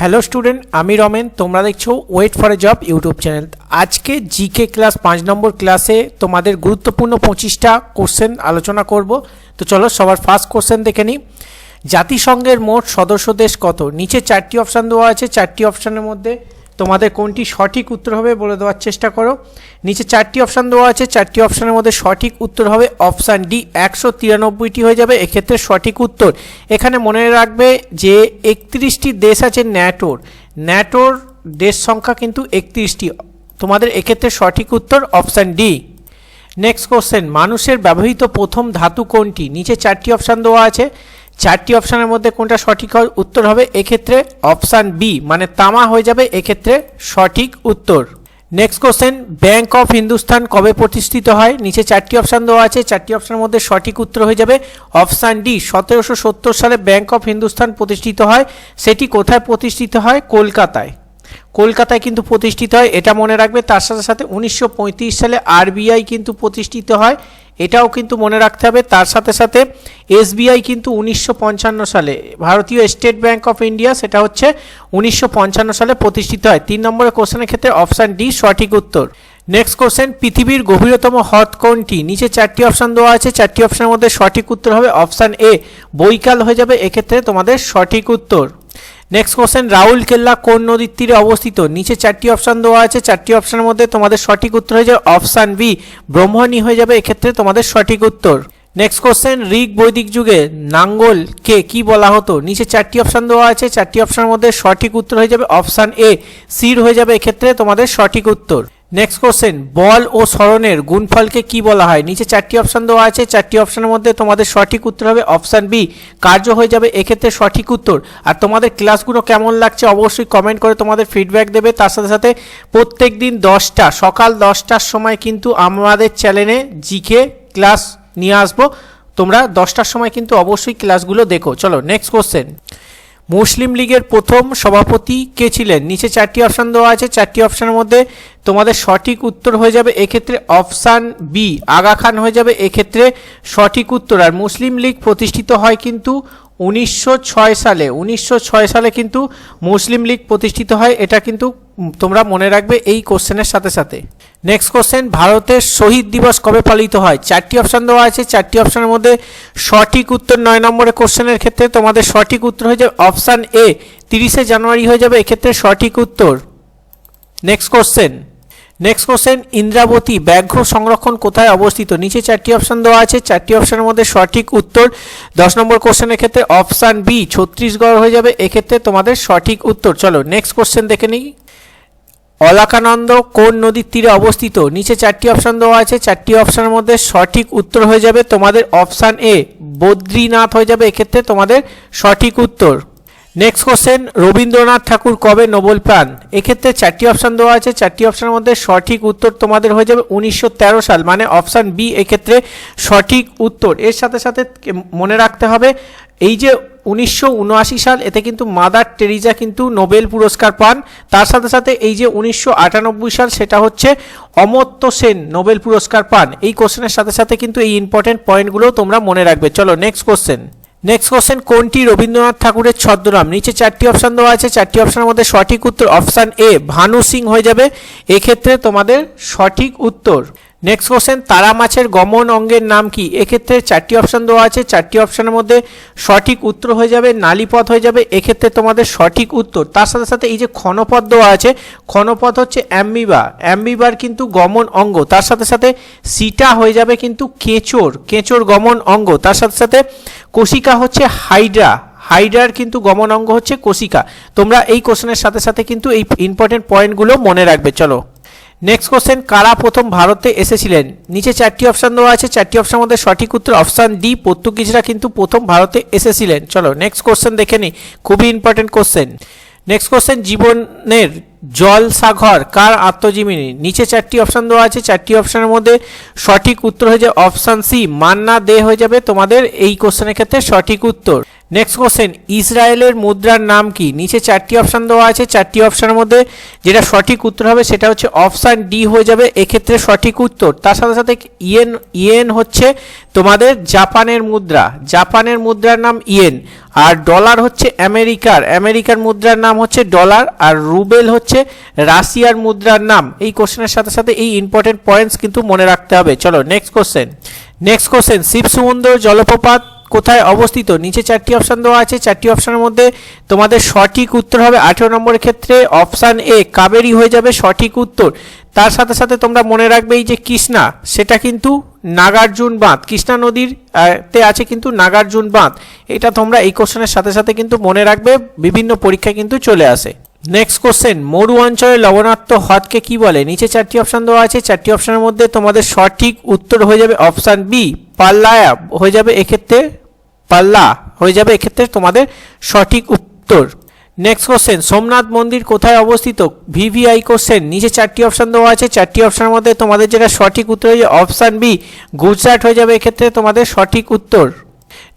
Hello student আমি রমেন, তোমরা দেখছ wait for a job YouTube channel আজকে জিকে ক্লাস পাঁচ নম্বর ক্লাসে তোমাদের গুরুত্বপূর্ণ পঁচিশটা কোশ্চেন আলোচনা করব। তো চলো সবার ফার্স্ট কোশ্চেন দেখে নিই। জাতিসংঘের মোট সদস্য দেশ কত? নিচে চারটি অপশান দেওয়া আছে, চারটি অপশানের মধ্যে তোমাদের কোনটি সঠিক উত্তর হবে বলে দেওয়ার চেষ্টা করো। নিচে চারটি অপশান দেওয়া আছে। চারটি অপশানের মধ্যে সঠিক উত্তর হবে অপশান ডি, একশো তিরানব্বইটি হয়ে যাবে। এক্ষেত্রে সঠিক উত্তর। এখানে মনে রাখবে যে একত্রিশটি দেশ আছে ন্যাটোর। ন্যাটোর দেশ সংখ্যা কিন্তু একত্রিশটি। তোমাদের এক্ষেত্রে সঠিক উত্তর অপশান ডি। নেক্সট কোশ্চেন মানুষের ব্যবহৃত প্রথম ধাতু কোনটি? নিচে চারটি অপশান দেওয়া আছে। চারটি অপশানের মধ্যে কোনটা সঠিক উত্তর হবে এক্ষেত্রে অপশান বি মানে তামা হয়ে যাবে এক্ষেত্রে সঠিক উত্তর। Next question bank of Hindustan কবে প্রতিষ্ঠিত হয়? নিচে চারটি অপশান দেওয়া আছে, চারটি অপশানের মধ্যে সঠিক উত্তর হয়ে যাবে অপশান ডি, সতেরোশো সত্তর সালে ব্যাংক অফ হিন্দুস্তান প্রতিষ্ঠিত হয়। সেটি কোথায় প্রতিষ্ঠিত হয়? কলকাতায়। কলকাতায় কিন্তু প্রতিষ্ঠিত হয়, এটা মনে রাখবে। তার সাথে সাথে উনিশশো পঁয়ত্রিশ সালে আরবিআই কিন্তু প্রতিষ্ঠিত হয়। এটাও কিন্তু মনে রাখতে হবে। তার সাথে সাথে এসবিআই কিন্তু উনিশশো পঞ্চান্ন সালে ভারতীয় স্টেট ব্যাংক অফ ইন্ডিয়া, সেটা হচ্ছে উনিশশো পঞ্চান্ন সালে প্রতিষ্ঠিত হয়। তিন নম্বরের কোশ্চেনের ক্ষেত্রে অপশান ডি সঠিক উত্তর। নেক্সট কোশ্চেন পৃথিবীর গভীরতম হ্রদ কোনটি? নিচে চারটি অপশান দেওয়া আছে। চারটি অপশানের মধ্যে সঠিক উত্তর হবে অপশান এ বৈকাল হয়ে যাবে। এক্ষেত্রে তোমাদের সঠিক উত্তর। নেক্সট কোশ্চেন রাউল কেল্লা কোন নদীর তীরে অবস্থিত? নিচে চারটি অপশান দেওয়া আছে। চারটি অপশানের মধ্যে তোমাদের সঠিক উত্তর হয়ে যাবে অপশান বি ব্রহ্মণী হয়ে যাবে, এক্ষেত্রে তোমাদের সঠিক উত্তর। নেক্সট কোশ্চেন ঋগ বৈদিক যুগে নাঙ্গলকে কি বলা হতো? নিচে চারটি অপশান দেওয়া আছে। চারটি অপশানের মধ্যে সঠিক উত্তর হয়ে যাবে অপশান এ সির হয়ে যাবে, এক্ষেত্রে তোমাদের সঠিক উত্তর। নেক্সট কোশ্চেন বল ও স্মরণের গুণফলকে কি বলা হয়? নিচে চারটি অপশান দেওয়া আছে। চারটি অপশানের মধ্যে তোমাদের সঠিক উত্তর হবে অপশান বি কার্য হয়ে যাবে এক্ষেত্রে সঠিক উত্তর। আর তোমাদের ক্লাসগুলো কেমন লাগছে অবশ্যই কমেন্ট করে তোমাদের ফিডব্যাক দেবে। তার সাথে সাথে প্রত্যেক দিন দশটা, সকাল দশটার সময় কিন্তু আমাদের চ্যানেলে জিকে ক্লাস নিয়ে আসব। তোমরা দশটার সময় কিন্তু অবশ্যই ক্লাসগুলো দেখো। চলো নেক্সট কোশ্চেন মুসলিম লীগের প্রথম সভাপতি কে ছিলেন? নিচে চারটি অপশান দেওয়া আছে। চারটি অপশানের মধ্যে তোমাদের সঠিক উত্তর হয়ে যাবে এক্ষেত্রে অপশান বি। আগা খান হয়ে যাবে এক্ষেত্রে সঠিক উত্তর। আর মুসলিম লীগ প্রতিষ্ঠিত হয় কিন্তু উনিশশো ছয় সালে। উনিশশো ছয় সালে কিন্তু মুসলিম লীগ প্রতিষ্ঠিত হয়। এটা কিন্তু তোমরা মনে রাখবে এই কোশ্চেনের সাথে সাথে। নেক্সট কোশ্চেন ভারতের শহীদ দিবস কবে পালিত হয়? চারটি অপশান দেওয়া আছে। চারটি অপশানের মধ্যে সঠিক উত্তর নয় নম্বরের কোশ্চেনের ক্ষেত্রে তোমাদের সঠিক উত্তর হয়ে যাবে অপশান এ তিরিশে জানুয়ারি হয়ে যাবে। এক্ষেত্রে সঠিক উত্তর। Next question next question Indravati ব্যাঘ্র সংরক্ষণ কোথায় অবস্থিত? নিচে চারটি অপশন দেওয়া আছে। চারটি অপশনের মধ্যে সঠিক উত্তর দশ নম্বর কোশ্চেনের ক্ষেত্রে অপশান বি ছত্তিশগড় হয়ে যাবে। এক্ষেত্রে তোমাদের সঠিক উত্তর। চলো নেক্সট কোশ্চেন দেখে নিই। অলাকানন্দ কোন নদীর তীরে অবস্থিত? নিচে চারটি অপশান দেওয়া আছে। চারটি অপশানের মধ্যে সঠিক উত্তর হয়ে যাবে তোমাদের অপশান এ। বদ্রীনাথ হয়ে যাবে এক্ষেত্রে তোমাদের সঠিক উত্তর। নেক্সট কোশ্চেন রবীন্দ্রনাথ ঠাকুর কবে নোবেল পান? এক্ষেত্রে চারটি অপশান দেওয়া আছে। চারটি অপশানের মধ্যে সঠিক উত্তর তোমাদের হয়ে যাবে উনিশশো তেরো সাল মানে অপশান বি এক্ষেত্রে সঠিক উত্তর। এর সাথে সাথে মনে রাখতে হবে, এই যে উনিশশো উনআশি সাল এতে কিন্তু মাদার টেরিজা কিন্তু নোবেল পুরস্কার পান। তার সাথে সাথে এই যে উনিশশো আটানব্বই সাল সেটা হচ্ছে অমর্ত্য সেন নোবেল পুরস্কার পান। এই কোশ্চেনের সাথে সাথে কিন্তু এই ইম্পর্টেন্ট পয়েন্টগুলো তোমরা মনে রাখবে। চলো নেক্সট কোশ্চেন নেক্সট কোশ্চেন কোনটি রবীন্দ্রনাথ ঠাকুরের ছদ্মনাম? নিচে চারটি অপশান দেওয়া আছে। চারটি অপশানের মধ্যে সঠিক উত্তর অপশান এ ভানু সিং হয়ে যাবে। এক্ষেত্রে তোমাদের সঠিক উত্তর। নেক্সট কোশ্চেন তারা মাছের গমন অঙ্গের নাম কি? এক্ষেত্রে চারটি অপশন দেওয়া আছে। চারটি অপশনের মধ্যে সঠিক উত্তর হয়ে যাবে, নালীপথ হয়ে যাবে। এক্ষেত্রে তোমাদের সঠিক উত্তর। তার সাথে সাথে এই যে ক্ষণপথ দেওয়া আছে, ক্ষণপথ হচ্ছে অ্যাম্বিবা অ্যাম্বিবার কিন্তু গমন অঙ্গ। তার সাথে সাথে সিটা হয়ে যাবে কিন্তু কেঁচোর কেঁচোর গমন অঙ্গ। তার সাথে সাথে কোশিকা হচ্ছে হাইড্রা। হাইড্রার কিন্তু গমন অঙ্গ হচ্ছে কোশিকা তোমরা এই কোশ্চেনের সাথে সাথে কিন্তু এই ইম্পর্টেন্ট পয়েন্টগুলো মনে রাখবে। চলো। নেক্সট কোশ্চেন কারা প্রথম ভারতে এসেছিলেন? নিচে চারটি অপশান দেওয়া আছে। চারটি অপশানের মধ্যে সঠিক উত্তর অপশান ডি পর্তুগিজরা কিন্তু প্রথম ভারতে এসেছিলেন। চলো নেক্সট কোশ্চেন দেখে নিই খুবই ইম্পর্টেন্ট কোশ্চেন নেক্সট কোশ্চেন জীবনের জল সাগর কার আত্মজীবনী? নিচে চারটি অপশান দেওয়া আছে। চারটি অপশানের মধ্যে সঠিক উত্তর হয়ে যাবে অপশান সি মান্না দে হয়ে যাবে তোমাদের এই কোশ্চেনের ক্ষেত্রে সঠিক উত্তর। নেক্সট কোশ্চেন ইসরায়েলের মুদ্রার নাম কি? নিচে চারটি অপশান দেওয়া আছে। চারটি অপশানের মধ্যে যেটা সঠিক উত্তর হবে সেটা হচ্ছে অপশান ডি হয়ে যাবে। এক্ষেত্রে সঠিক উত্তর। তার সাথে সাথে ইয়েন ইয়েন হচ্ছে তোমাদের জাপানের মুদ্রা। জাপানের মুদ্রার নাম ইয়েন। আর ডলার হচ্ছে আমেরিকার। আমেরিকার মুদ্রার নাম হচ্ছে ডলার। আর রুবেল হচ্ছে রাশিয়ার মুদ্রার নাম। এই কোশ্চেনের সাথে সাথে এই ইম্পর্টেন্ট পয়েন্টস কিন্তু মনে রাখতে হবে। চলো next question next question Shiva Samudra জলপ্রপাত কোথায় অবস্থিত? নিচে চারটি অপশান দেওয়া আছে। চারটি অপশানের মধ্যে তোমাদের সঠিক উত্তর হবে আঠেরো নম্বরের ক্ষেত্রে অপশান এ কাবেরি হয়ে যাবে সঠিক উত্তর। তার সাথে সাথে তোমরা মনে রাখবে এই যে কৃষ্ণা, সেটা কিন্তু নাগার্জুন বাঁধ। কৃষ্ণা নদীর তে আছে কিন্তু নাগার্জুন বাঁধ। এটা তোমরা এই কোশ্চেনের সাথে সাথে কিন্তু মনে রাখবে, বিভিন্ন পরীক্ষায় কিন্তু চলে আসে। নেক্সট কোশ্চেন মরু অঞ্চলে লবণাক্ত হ্রদকে কি বলে? নিচে চারটি অপশান দেওয়া আছে। চারটি অপশানের মধ্যে তোমাদের সঠিক উত্তর হয়ে যাবে অপশান বি পাল্লায়া হয়ে যাবে এক্ষেত্রে, পাল্লা হয়ে যাবে এক্ষেত্রে তোমাদের সঠিক উত্তর। নেক্সট কোশ্চেন সোমনাথ মন্দির কোথায় অবস্থিত? ভিভিআই কোশ্চেন নিচে চারটি অপশান দেওয়া আছে। চারটি অপশানের মধ্যে তোমাদের যেটা সঠিক উত্তর হয়ে যাবে অপশান বি গুজরাট হয়ে যাবে এক্ষেত্রে তোমাদের সঠিক উত্তর।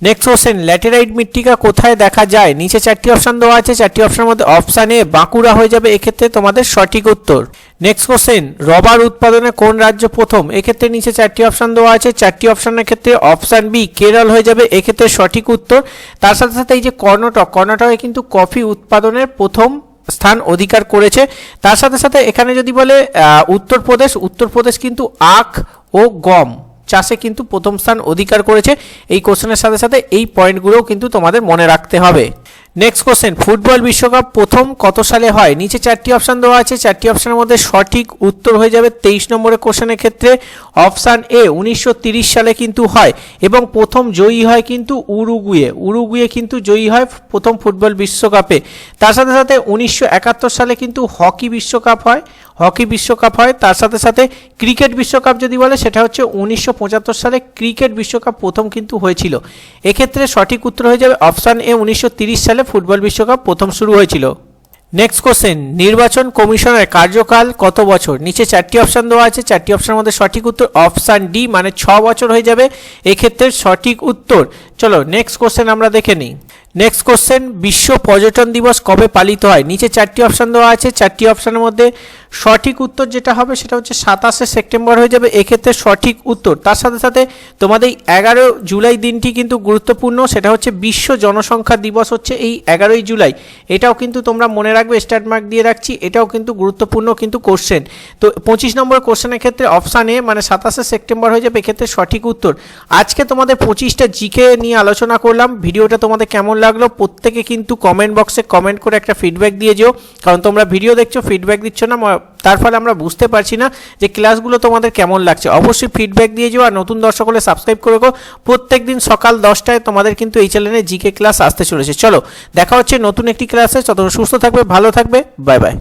নেক্সট কোশ্চেন ল্যাটেরাইট মৃত্তিকা কোথায় দেখা যায়? নিচে চারটি অপশান দেওয়া আছে। চারটি অপশানের মধ্যে অপশান এ বাঁকুড়া হয়ে যাবে। এক্ষেত্রে তোমাদের সঠিক উত্তর। নেক্সট কোশ্চেন রবার উৎপাদনে কোন রাজ্য প্রথম? এক্ষেত্রে নিচে চারটি অপশান দেওয়া আছে। চারটি অপশানের ক্ষেত্রে অপশান বি কেরল হয়ে যাবে। এক্ষেত্রে সঠিক উত্তর। তার সাথে সাথে এই যে কর্ণাটক, কর্ণাটকে কিন্তু কফি উৎপাদনের প্রথম স্থান অধিকার করেছে। তার সাথে সাথে এখানে যদি বলে উত্তরপ্রদেশ উত্তরপ্রদেশ কিন্তু আখ ও গম। চাষে কিন্তু প্রথম স্থান অধিকার করেছে। এই কোশ্চেনের সাথে সাথে এই পয়েন্টগুলোও কিন্তু তোমাদের মনে রাখতে হবে। নেক্সট কোশ্চেন ফুটবল বিশ্বকাপ প্রথম কত সালে হয়? নিচে চারটি অপশান দেওয়া আছে। চারটি অপশানের মধ্যে সঠিক উত্তর হয়ে যাবে তেইশ নম্বরের কোশ্চেনের ক্ষেত্রে। অপশান এ উনিশশো সালে কিন্তু হয় এবং প্রথম জয়ী হয় কিন্তু উরুগুয়ে। উরুগুয়ে কিন্তু জয়ী হয় প্রথম ফুটবল বিশ্বকাপে। তার সাথে সাথে উনিশশো একাত্তর সালে কিন্তু হকি বিশ্বকাপ হয়। হকি বিশ্বকাপ হয়, তার সাথে সাথে ক্রিকেট বিশ্বকাপ যদি বলে, সেটা হচ্ছে উনিশশো পঁচাত্তর সালে ক্রিকেট বিশ্বকাপ প্রথম কিন্তু হয়েছিল। এক্ষেত্রে সঠিক উত্তর হয়ে যাবে অপশান এ, উনিশশো সালে ফুটবল বিশ্বকাপ প্রথম শুরু হয়েছিল। নেক্সট কোশ্চেন নির্বাচন কমিশনের কার্যকাল কত বছর? নিচে চারটি অপশান দেওয়া আছে, চারটি অপশানের মধ্যে সঠিক উত্তর অপশান ডি মানে ছ বছর হয়ে যাবে। এক্ষেত্রে সঠিক উত্তর, চলো নেক্সট কোশ্চেন আমরা দেখে নিই। নেক্সট কোশ্চেন বিশ্ব পর্যটন দিবস কবে পালিত হয়? নিচে চারটি অপশান দেওয়া আছে। চারটি অপশানের মধ্যে সঠিক উত্তর যেটা হবে সেটা হচ্ছে সাতাশে সেপ্টেম্বর হয়ে যাবে। এক্ষেত্রে সঠিক উত্তর। তার সাথে সাথে তোমাদের এগারো জুলাই দিনটি কিন্তু গুরুত্বপূর্ণ। সেটা হচ্ছে বিশ্ব জনসংখ্যা দিবস হচ্ছে এই এগারোই জুলাই। এটাও কিন্তু তোমরা মনে রাখবে স্টার্ট মার্ক দিয়ে রাখছি, এটাও কিন্তু গুরুত্বপূর্ণ কিন্তু কোশ্চেন তো পঁচিশ নম্বর কোশ্চেনের ক্ষেত্রে অপশান এ মানে সাতাশে সেপ্টেম্বর হয়ে যাবে, এক্ষেত্রে সঠিক উত্তর। আজকে তোমাদের পঁচিশটা জিকে নিয়ে আলোচনা করলাম। ভিডিওটা তোমাদের কেমন লাগল, প্রত্যেকে কিন্তু কমেন্ট বক্সে কমেন্ট করে একটা ফিডব্যাক দিয়ে যেও। কারণ তোমরা ভিডিও দেখছ ফিডব্যাক দিচ্ছ না তার ফলে আমরা বুঝতে পারছি না যে ক্লাসগুলো তোমাদের কেমন লাগছে। অবশ্যই ফিডব্যাক দিয়ে যেও আর নতুন দর্শক হলে সাবস্ক্রাইব করে গো প্রত্যেক দিন সকাল দশটায় তোমাদের কিন্তু এই চ্যানেলে জিকে ক্লাস আসতে চলেছে। চলো, দেখা হচ্ছে নতুন একটি ক্লাসে তত সুস্থ থাকবে, ভালো থাকবে। Bye bye